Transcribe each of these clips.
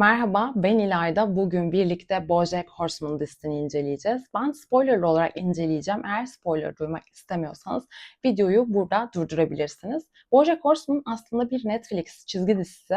Merhaba, ben İlayda. Bugün birlikte BoJack Horseman dizisini inceleyeceğiz. Ben spoilerlı olarak inceleyeceğim. Eğer spoiler duymak istemiyorsanız videoyu burada durdurabilirsiniz. BoJack Horseman aslında bir Netflix çizgi dizisi.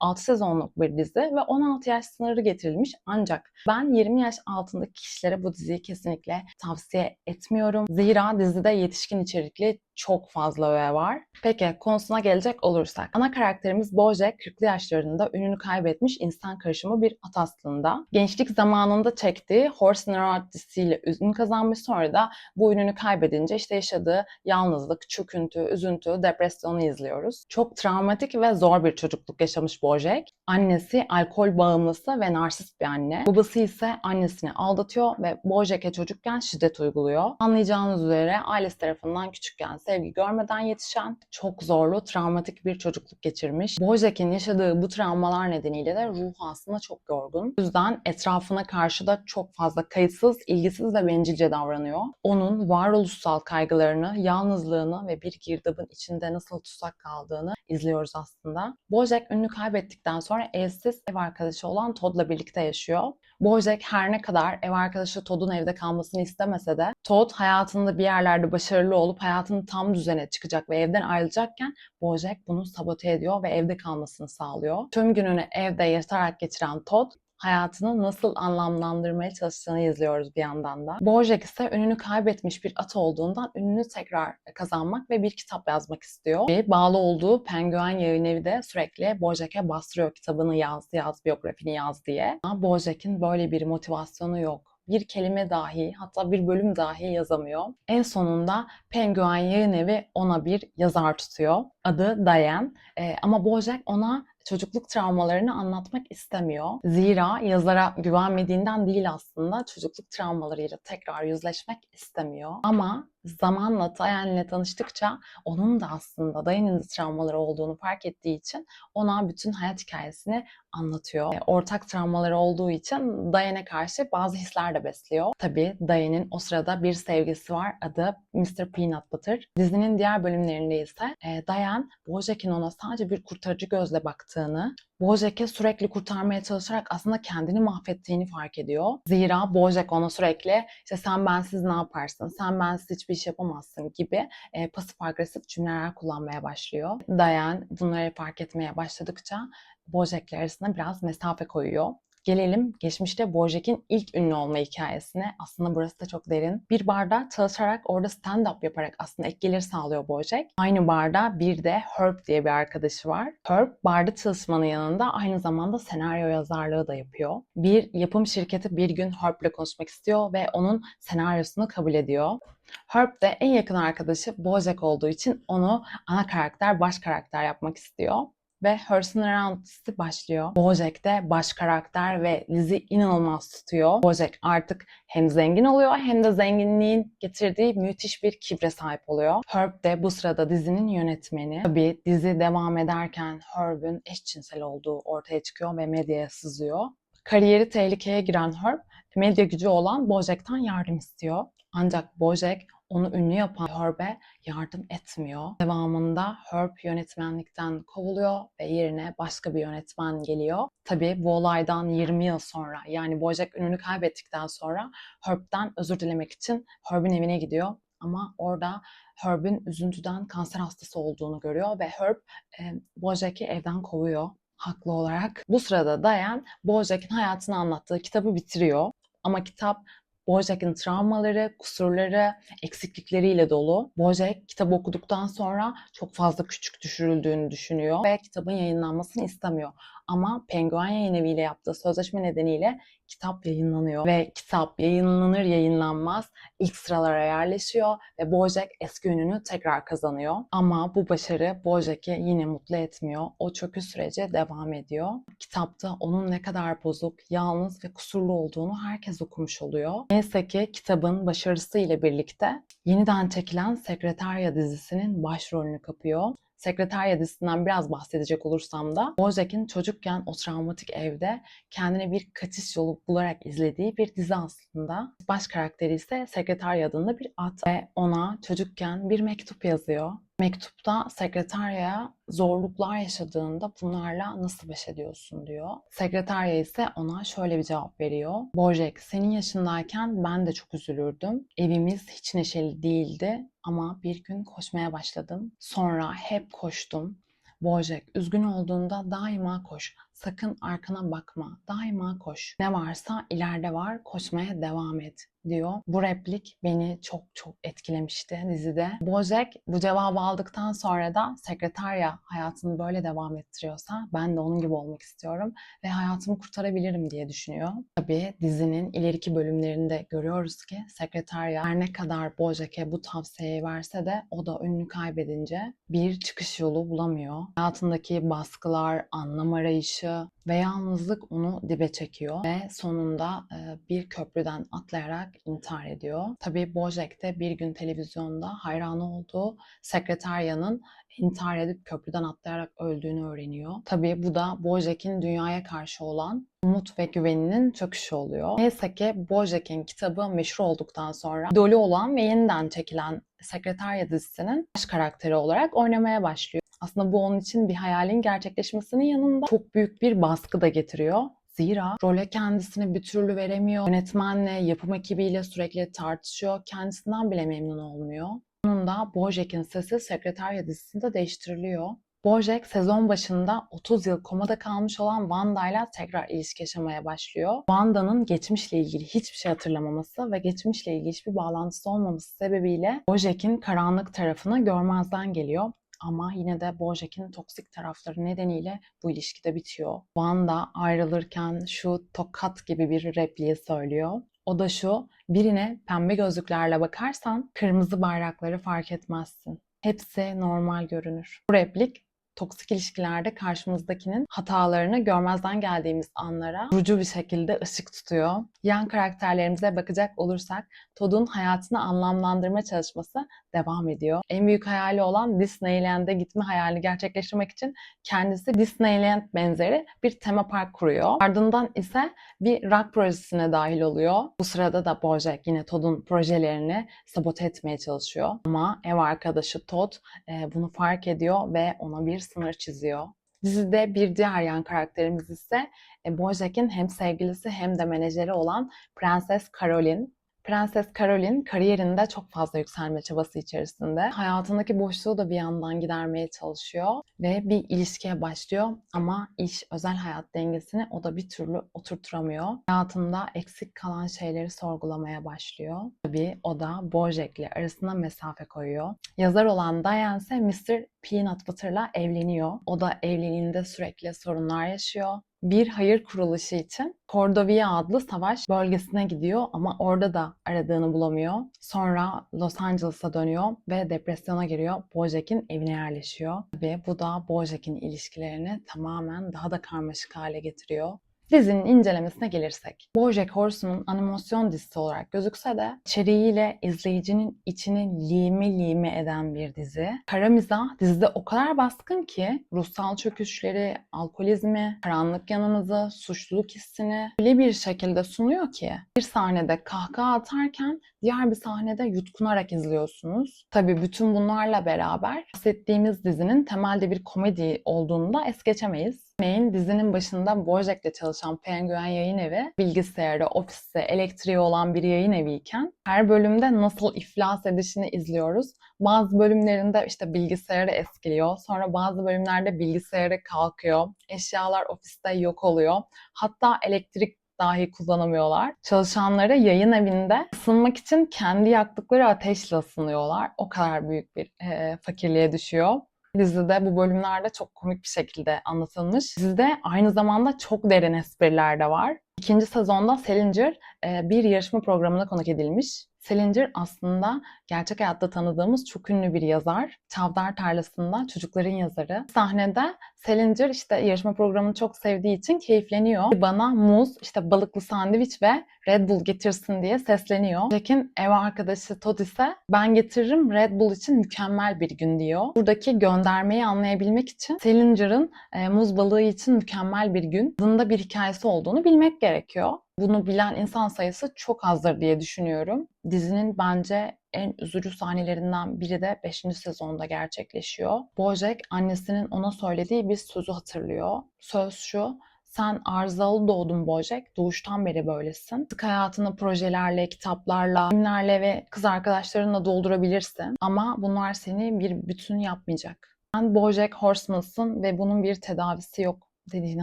6 sezonluk bir dizi ve 16 yaş sınırı getirilmiş ancak ben 20 yaş altındaki kişilere bu diziyi kesinlikle tavsiye etmiyorum. Zira dizide yetişkin içerikli çok fazla öğe var. Peki konusuna gelecek olursak. Ana karakterimiz Bojack 40'lı yaşlarında ününü kaybetmiş insan karışımı bir at aslında. Gençlik zamanında çektiği Horse in a Road dizisiyle ün kazanmış sonra da bu ününü kaybedince işte yaşadığı yalnızlık, çöküntü, üzüntü, depresyonu izliyoruz. Çok travmatik ve zor bir çocukluk yaşamış Bojack. Annesi alkol bağımlısı ve narsist bir anne. Babası ise annesini aldatıyor ve Bojack'e çocukken şiddet uyguluyor. Anlayacağınız üzere ailesi tarafından küçükken sevgi görmeden yetişen, çok zorlu, travmatik bir çocukluk geçirmiş. Bojack'in yaşadığı bu travmalar nedeniyle de ruhu aslında çok yorgun. Bu yüzden etrafına karşı da çok fazla kayıtsız, ilgisiz ve bencilce davranıyor. Onun varoluşsal kaygılarını, yalnızlığını ve bir girdabın içinde nasıl tutsak kaldığını izliyoruz aslında. Bojack ünlü kaybettikten sonra evsiz ev arkadaşı olan Todd'la birlikte yaşıyor. Bojack her ne kadar ev arkadaşı Todd'un evde kalmasını istemese de Todd hayatında bir yerlerde başarılı olup hayatını tam düzene çıkacak ve evden ayrılacakken Bojack bunu sabote ediyor ve evde kalmasını sağlıyor. Tüm gününü evde yatarak geçiren Todd hayatını nasıl anlamlandırmaya çalıştığını izliyoruz bir yandan da. Bojack ise ününü kaybetmiş bir at olduğundan ününü tekrar kazanmak ve bir kitap yazmak istiyor. Ve bağlı olduğu Penguen yayın evi de sürekli Bojack'e bastırıyor kitabını yaz, yaz, biyografini yaz diye. Ama Bojack'in böyle bir motivasyonu yok bir kelime dahi hatta bir bölüm dahi yazamıyor. En sonunda Penguen Yayın Evi ona bir yazar tutuyor. Adı Diane. Ee, ama Bojack ona çocukluk travmalarını anlatmak istemiyor. Zira yazara güvenmediğinden değil aslında çocukluk travmalarıyla tekrar yüzleşmek istemiyor. Ama zamanla Diane'le tanıştıkça onun da aslında de travmaları olduğunu fark ettiği için ona bütün hayat hikayesini anlatıyor. E, ortak travmaları olduğu için Diane'e karşı bazı hisler de besliyor. Tabii Diane'in o sırada bir sevgilisi var. Adı Mr. Peanut Butter. Dizinin diğer bölümlerinde ise e, Diane, Bojack'in ona sadece bir kurtarıcı gözle baktığını, Bojack'i sürekli kurtarmaya çalışarak aslında kendini mahvettiğini fark ediyor. Zira Bojack ona sürekli işte sen bensiz ne yaparsın, sen bensiz hiçbir iş yapamazsın gibi e, pasif agresif cümleler kullanmaya başlıyor. Diane bunları fark etmeye başladıkça Bojack'le arasında biraz mesafe koyuyor. Gelelim geçmişte Bojack'in ilk ünlü olma hikayesine. Aslında burası da çok derin. Bir barda çalışarak orada stand-up yaparak aslında ek gelir sağlıyor Bojack. Aynı barda bir de Herb diye bir arkadaşı var. Herb barda çalışmanın yanında aynı zamanda senaryo yazarlığı da yapıyor. Bir yapım şirketi bir gün Herb'le konuşmak istiyor ve onun senaryosunu kabul ediyor. Herb de en yakın arkadaşı Bojack olduğu için onu ana karakter, baş karakter yapmak istiyor ve Herson Around dizisi başlıyor. Bojack de baş karakter ve dizi inanılmaz tutuyor. Bojack artık hem zengin oluyor hem de zenginliğin getirdiği müthiş bir kibre sahip oluyor. Herb de bu sırada dizinin yönetmeni. Tabii dizi devam ederken Herb'ün eşcinsel olduğu ortaya çıkıyor ve medyaya sızıyor. Kariyeri tehlikeye giren Herb, medya gücü olan Bojack'tan yardım istiyor. Ancak Bojack onu ünlü yapan Herb'e yardım etmiyor. Devamında Herb yönetmenlikten kovuluyor ve yerine başka bir yönetmen geliyor. Tabii bu olaydan 20 yıl sonra yani Bojack ününü kaybettikten sonra Herb'den özür dilemek için Herb'in evine gidiyor. Ama orada Herb'in üzüntüden kanser hastası olduğunu görüyor ve Herb e, Bojack'i evden kovuyor haklı olarak. Bu sırada Diane Bojack'in hayatını anlattığı kitabı bitiriyor. Ama kitap Bojack'in travmaları, kusurları, eksiklikleriyle dolu. Bojack kitabı okuduktan sonra çok fazla küçük düşürüldüğünü düşünüyor ve kitabın yayınlanmasını istemiyor. Ama Penguen Yayın Evi ile yaptığı sözleşme nedeniyle kitap yayınlanıyor ve kitap yayınlanır yayınlanmaz ilk sıralara yerleşiyor ve Bojack eski ününü tekrar kazanıyor. Ama bu başarı Bojack'i yine mutlu etmiyor. O çöküş süreci devam ediyor. Kitapta onun ne kadar bozuk, yalnız ve kusurlu olduğunu herkes okumuş oluyor. Neyse ki kitabın başarısı ile birlikte yeniden çekilen Sekreterya dizisinin başrolünü kapıyor. Sekreterya dizisinden biraz bahsedecek olursam da Bojack'in çocukken o travmatik evde kendine bir kaçış yolu bularak izlediği bir dizi aslında. Baş karakteri ise Sekreterya adında bir at ve ona çocukken bir mektup yazıyor. Mektupta sekreteryaya zorluklar yaşadığında bunlarla nasıl baş ediyorsun diyor. Sekreterya ise ona şöyle bir cevap veriyor. Bojack senin yaşındayken ben de çok üzülürdüm. Evimiz hiç neşeli değildi ama bir gün koşmaya başladım. Sonra hep koştum. Bojack üzgün olduğunda daima koş. Sakın arkana bakma. Daima koş. Ne varsa ileride var. Koşmaya devam et diyor. Bu replik beni çok çok etkilemişti dizide. Bojack bu cevabı aldıktan sonra da sekreterya hayatını böyle devam ettiriyorsa ben de onun gibi olmak istiyorum ve hayatımı kurtarabilirim diye düşünüyor. Tabii dizinin ileriki bölümlerinde görüyoruz ki sekreterya her ne kadar Bojack'e bu tavsiyeyi verse de o da önünü kaybedince bir çıkış yolu bulamıyor. Hayatındaki baskılar, anlam arayışı ve yalnızlık onu dibe çekiyor ve sonunda bir köprüden atlayarak intihar ediyor. Tabii Bojack de bir gün televizyonda hayranı olduğu sekreteryanın intihar edip köprüden atlayarak öldüğünü öğreniyor. Tabii bu da Bojack'in dünyaya karşı olan umut ve güveninin çöküşü oluyor. Neyse ki Bojack'in kitabı meşhur olduktan sonra idolü olan ve yeniden çekilen Sekreterya dizisinin baş karakteri olarak oynamaya başlıyor. Aslında bu onun için bir hayalin gerçekleşmesinin yanında çok büyük bir baskı da getiriyor. Zira role kendisini bir türlü veremiyor. Yönetmenle, yapım ekibiyle sürekli tartışıyor. Kendisinden bile memnun olmuyor. Sonunda Bojack'in sesi Sekreterya dizisinde değiştiriliyor. Bojack sezon başında 30 yıl komada kalmış olan Wanda ile tekrar ilişki yaşamaya başlıyor. Wanda'nın geçmişle ilgili hiçbir şey hatırlamaması ve geçmişle ilgili hiçbir bağlantısı olmaması sebebiyle Bojack'in karanlık tarafını görmezden geliyor. Ama yine de Bojack'in toksik tarafları nedeniyle bu ilişki de bitiyor. Wanda ayrılırken şu tokat gibi bir repliği söylüyor. O da şu, birine pembe gözlüklerle bakarsan kırmızı bayrakları fark etmezsin. Hepsi normal görünür. Bu replik toksik ilişkilerde karşımızdakinin hatalarını görmezden geldiğimiz anlara vurucu bir şekilde ışık tutuyor. Yan karakterlerimize bakacak olursak Todd'un hayatını anlamlandırma çalışması devam ediyor. En büyük hayali olan Disneyland'e gitme hayalini gerçekleştirmek için kendisi Disneyland benzeri bir tema park kuruyor. Ardından ise bir rock projesine dahil oluyor. Bu sırada da Bojack yine Todd'un projelerini sabote etmeye çalışıyor. Ama ev arkadaşı Todd e, bunu fark ediyor ve ona bir sınır çiziyor. Dizide bir diğer yan karakterimiz ise e, Bojack'in hem sevgilisi hem de menajeri olan Prenses Caroline. Prenses Caroline kariyerinde çok fazla yükselme çabası içerisinde. Hayatındaki boşluğu da bir yandan gidermeye çalışıyor ve bir ilişkiye başlıyor ama iş özel hayat dengesini o da bir türlü oturtturamıyor. Hayatında eksik kalan şeyleri sorgulamaya başlıyor. Tabii o da Bojack'le arasına mesafe koyuyor. Yazar olan Diane ise Mr. Peanut Butter'la evleniyor. O da evliliğinde sürekli sorunlar yaşıyor bir hayır kuruluşu için Cordovia adlı savaş bölgesine gidiyor ama orada da aradığını bulamıyor. Sonra Los Angeles'a dönüyor ve depresyona giriyor. Bojack'in evine yerleşiyor. Tabii bu da Bojack'in ilişkilerini tamamen daha da karmaşık hale getiriyor. Dizinin incelemesine gelirsek, BoJack Horseman animasyon dizisi olarak gözükse de içeriğiyle izleyicinin içini lime lime eden bir dizi. Kara mizah dizide o kadar baskın ki ruhsal çöküşleri, alkolizmi, karanlık yanımızı, suçluluk hissini öyle bir şekilde sunuyor ki bir sahnede kahkaha atarken diğer bir sahnede yutkunarak izliyorsunuz. Tabii bütün bunlarla beraber bahsettiğimiz dizinin temelde bir komedi olduğunu da es geçemeyiz. Örneğin dizinin başında Bojack'le çalışan Penguin Yayın Evi, bilgisayarı, ofisi, elektriği olan bir yayın eviyken her bölümde nasıl iflas edişini izliyoruz. Bazı bölümlerinde işte bilgisayarı eskiliyor, sonra bazı bölümlerde bilgisayarı kalkıyor, eşyalar ofiste yok oluyor. Hatta elektrik dahi kullanamıyorlar. Çalışanları yayın evinde ısınmak için kendi yaktıkları ateşle ısınıyorlar. O kadar büyük bir e, fakirliğe düşüyor. Dizide bu bölümlerde çok komik bir şekilde anlatılmış. Dizide aynı zamanda çok derin espriler de var. İkinci sezonda Salinger e, bir yarışma programına konuk edilmiş. Salinger aslında gerçek hayatta tanıdığımız çok ünlü bir yazar. Çavdar Tarlası'nda çocukların yazarı. Sahnede Salinger işte yarışma programını çok sevdiği için keyifleniyor. Bana muz, işte balıklı sandviç ve Red Bull getirsin diye sesleniyor. Jack'in ev arkadaşı Todd ise ben getiririm Red Bull için mükemmel bir gün diyor. Buradaki göndermeyi anlayabilmek için Salinger'ın e, muz balığı için mükemmel bir gün adında bir hikayesi olduğunu bilmek gerekiyor. Bunu bilen insan sayısı çok azdır diye düşünüyorum. Dizinin bence en üzücü sahnelerinden biri de 5. sezonda gerçekleşiyor. Bojack annesinin ona söylediği bir sözü hatırlıyor. Söz şu, sen arızalı doğdun Bojack, doğuştan beri böylesin. Sık hayatını projelerle, kitaplarla, filmlerle ve kız arkadaşlarınla doldurabilirsin. Ama bunlar seni bir bütün yapmayacak. Sen Bojack Horseman'sın ve bunun bir tedavisi yok dediğini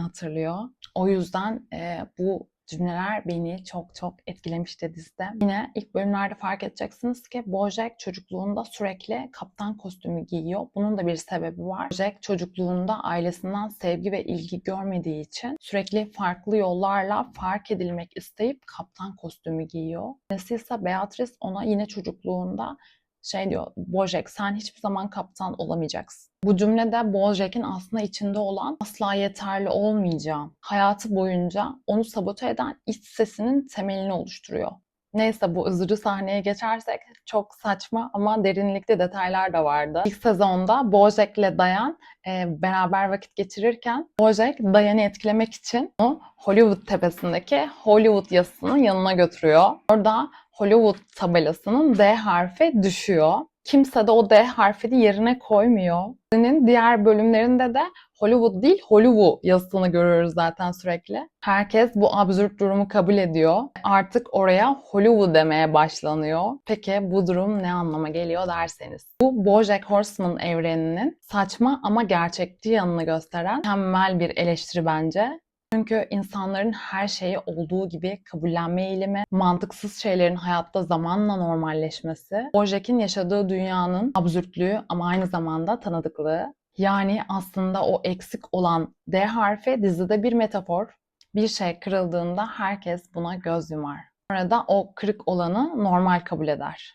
hatırlıyor. O yüzden e, bu cümleler beni çok çok etkilemişti dizide. Yine ilk bölümlerde fark edeceksiniz ki Bojack çocukluğunda sürekli kaptan kostümü giyiyor. Bunun da bir sebebi var. Bojack çocukluğunda ailesinden sevgi ve ilgi görmediği için sürekli farklı yollarla fark edilmek isteyip kaptan kostümü giyiyor. Annesi ise Beatrice ona yine çocukluğunda şey diyor, Bojack sen hiçbir zaman kaptan olamayacaksın. Bu cümlede Bojack'in aslında içinde olan asla yeterli olmayacağı, hayatı boyunca onu sabote eden iç sesinin temelini oluşturuyor. Neyse bu üzücü sahneye geçersek çok saçma ama derinlikli detaylar da vardı. İlk sezonda Bojack ile Dayan e, beraber vakit geçirirken Bojack Dayan'ı etkilemek için onu Hollywood tepesindeki Hollywood yasının yanına götürüyor. Orada Hollywood tabelasının D harfi düşüyor. Kimse de o D harfini yerine koymuyor. Dizinin diğer bölümlerinde de Hollywood değil Hollywood yazısını görüyoruz zaten sürekli. Herkes bu absürt durumu kabul ediyor. Artık oraya Hollywood demeye başlanıyor. Peki bu durum ne anlama geliyor derseniz. Bu BoJack Horseman evreninin saçma ama gerçekçi yanını gösteren mükemmel bir eleştiri bence. Çünkü insanların her şeyi olduğu gibi kabullenme eğilimi, mantıksız şeylerin hayatta zamanla normalleşmesi, Bojack'in yaşadığı dünyanın absürtlüğü ama aynı zamanda tanıdıklığı. Yani aslında o eksik olan D harfi dizide bir metafor. Bir şey kırıldığında herkes buna göz yumar. Sonra da o kırık olanı normal kabul eder.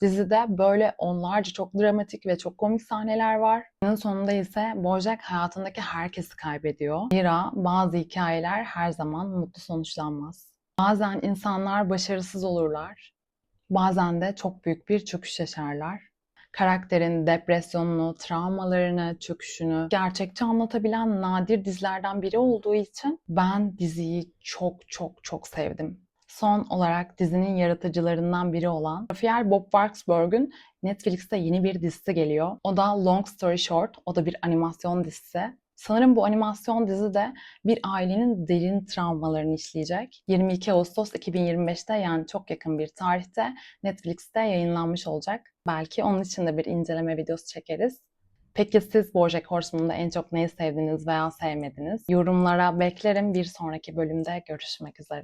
Dizide böyle onlarca çok dramatik ve çok komik sahneler var. Günün sonunda ise Bojack hayatındaki herkesi kaybediyor. Zira bazı hikayeler her zaman mutlu sonuçlanmaz. Bazen insanlar başarısız olurlar. Bazen de çok büyük bir çöküş yaşarlar. Karakterin depresyonunu, travmalarını, çöküşünü gerçekçi anlatabilen nadir dizilerden biri olduğu için ben diziyi çok çok çok sevdim. Son olarak dizinin yaratıcılarından biri olan Rafael Bob Waksberg'ün Netflix'te yeni bir dizisi geliyor. O da Long Story Short, o da bir animasyon dizisi. Sanırım bu animasyon dizi de bir ailenin derin travmalarını işleyecek. 22 Ağustos 2025'te yani çok yakın bir tarihte Netflix'te yayınlanmış olacak. Belki onun için de bir inceleme videosu çekeriz. Peki siz Bojack Horseman'da en çok neyi sevdiniz veya sevmediniz? Yorumlara beklerim. Bir sonraki bölümde görüşmek üzere.